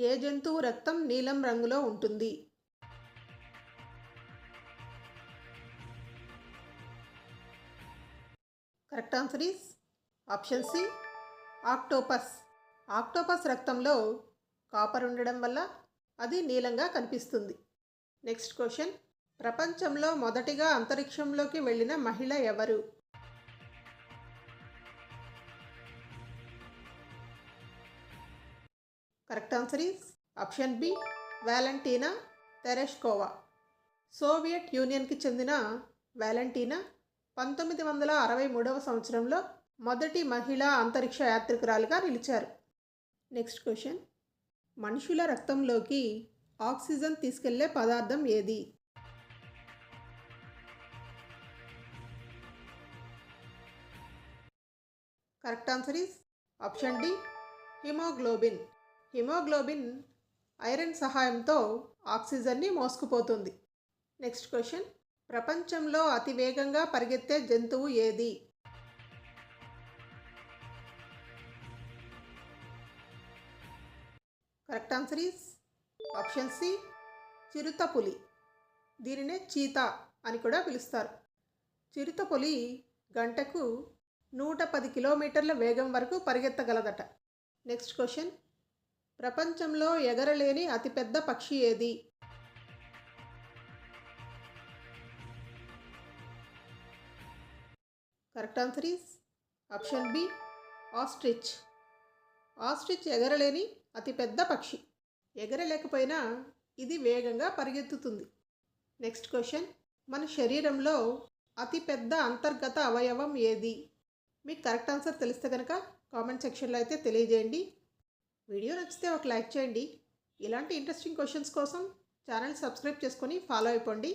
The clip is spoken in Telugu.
ఏ జంతువు రక్తం నీలం రంగులో ఉంటుంది? Correct answer is option C octopus. Octopus రక్తంలో కాపర్ ఉండడం వల్ల అది నీలంగా కనిపిస్తుంది. నెక్స్ట్ క్వశ్చన్ ప్రపంచంలో మొదటిగా అంతరిక్షంలోకి వెళ్ళిన మహిళ ఎవరు? Correct answer is option B Valentina Tereshkova Soviet యూనియన్కి చెందిన వ్యాలంటీనా పంతొమ్మిది వందల అరవై మూడవ సంవత్సరంలో మొదటి మహిళా అంతరిక్ష యాత్రికురాలుగా నిలిచారు. నెక్స్ట్ క్వశ్చన్ మనుషుల రక్తంలోకి ఆక్సిజన్ తీసుకెళ్ళే పదార్థం ఏది? Correct answer is option D haemoglobin. Haemoglobin iron సహాయంతో ఆక్సిజన్ని మోసుకుపోతుంది. Next question. ప్రపంచంలో అతి వేగంగా పరిగెత్తే జంతువు ఏది? Correct answer is option C చిరుతపులి. దీనినే చీతా అని కూడా పిలుస్తారు. చిరుతపులి గంటకు నూట పది కిలోమీటర్ల వేగం వరకు పరిగెత్తగలదట. Next question. ప్రపంచంలో ఎగరలేని అతిపెద్ద పక్షి ఏది? Correct answer is option B ostrich. Ostrich ఎగరలేని అతిపెద్ద పక్షి. ఎగరలేకపోయినా ఇది వేగంగా పరిగెత్తుతుంది. Next question. మన శరీరంలో అతిపెద్ద అంతర్గత అవయవం ఏది? మీకు కరెక్ట్ ఆన్సర్ తెలిస్తే కనుక కామెంట్ సెక్షన్లో అయితే తెలియజేయండి. వీడియో నచ్చితే ఒక లైక్ చేయండి. ఇలాంటి ఇంట్రెస్టింగ్ క్వశ్చన్స్ కోసం ఛానల్ సబ్స్క్రైబ్ చేసుకొని ఫాలో అయిపోండి.